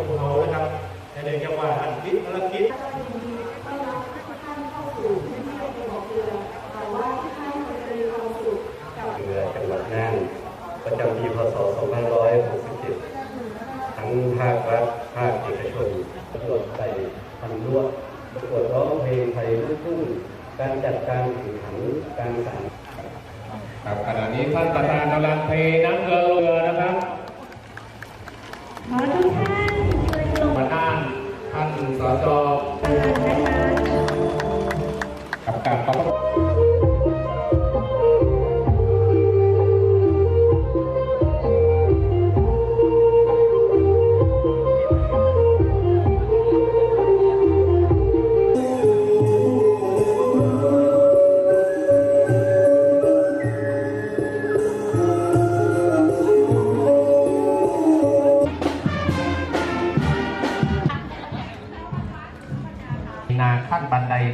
วกเรานะครับจะเรียกว่าอันคิดภารกิจเรือจังหวัดน่านประจำปีพศ 2567 ทั้งภาครัฐภาคเอกชนตำรวจไปทำรั่วประกวดร้องเพลงไทยลูกทุ่งการจัดการแข่งขันการสานครับขณะนี้ท่านประธานกำลังเพลงน้ำเกลือนะครับขอทุกท่าน ท่านสจกันนะคะกับการขอบ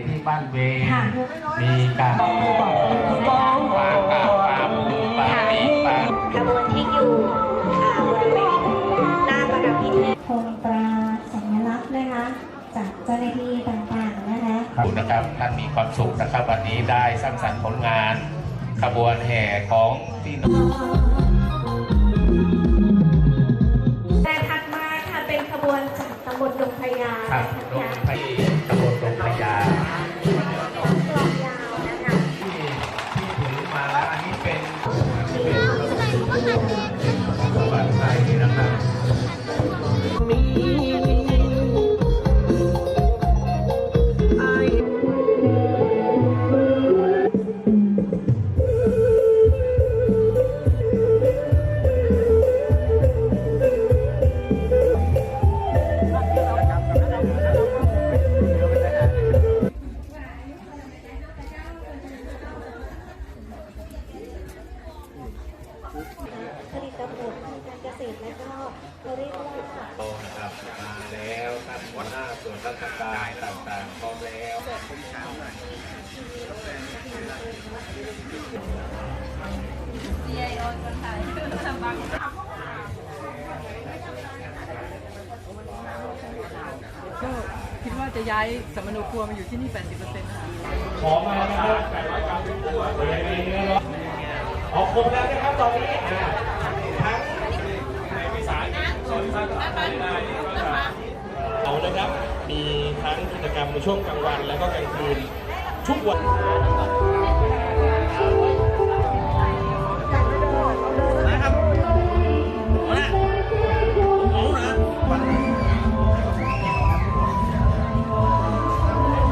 ที่บ้านเวงค่ะมีการปางปางปางปางปางปีปางขบวนที่อยู่อ่าบริเวณหน้าประดับพิธีธงตราสัญลักษณ์นะคะจากเจ้าหน้าที่ต่างๆนะคะครับนะครับท่านมีความสุขนะครับ วันนี้ได้สร้างสรรค์ผลงานขบวนแห่ของพี่น้องแต่ถัดมาค่ะเป็นขบวนจากตำบลดงพญาครับนะ สวัสดิ์ไผลิตผลทางการเกษตรและก็เขาเรียกว่าโตนะครับมาแล้วท่านหัวหน้าส่วนราชการต่างๆพร้อมแล้วเดียออนคนไทยสบายก็คิดว่าจะย้ายสมโนครัวมาอยู่ที่นี่ 80%ค่ะขอมาครับแปดร้อยกรัมทุกขวเลย ออกครบแล้วนะครับตอนนี้ทั้งในวิสาหกิจส่วนสาธารณะได้นะครับเรานะครับ มีทั้งกิจกรรมในช่วงกลางวัน และก็กลางคืนทุกวันค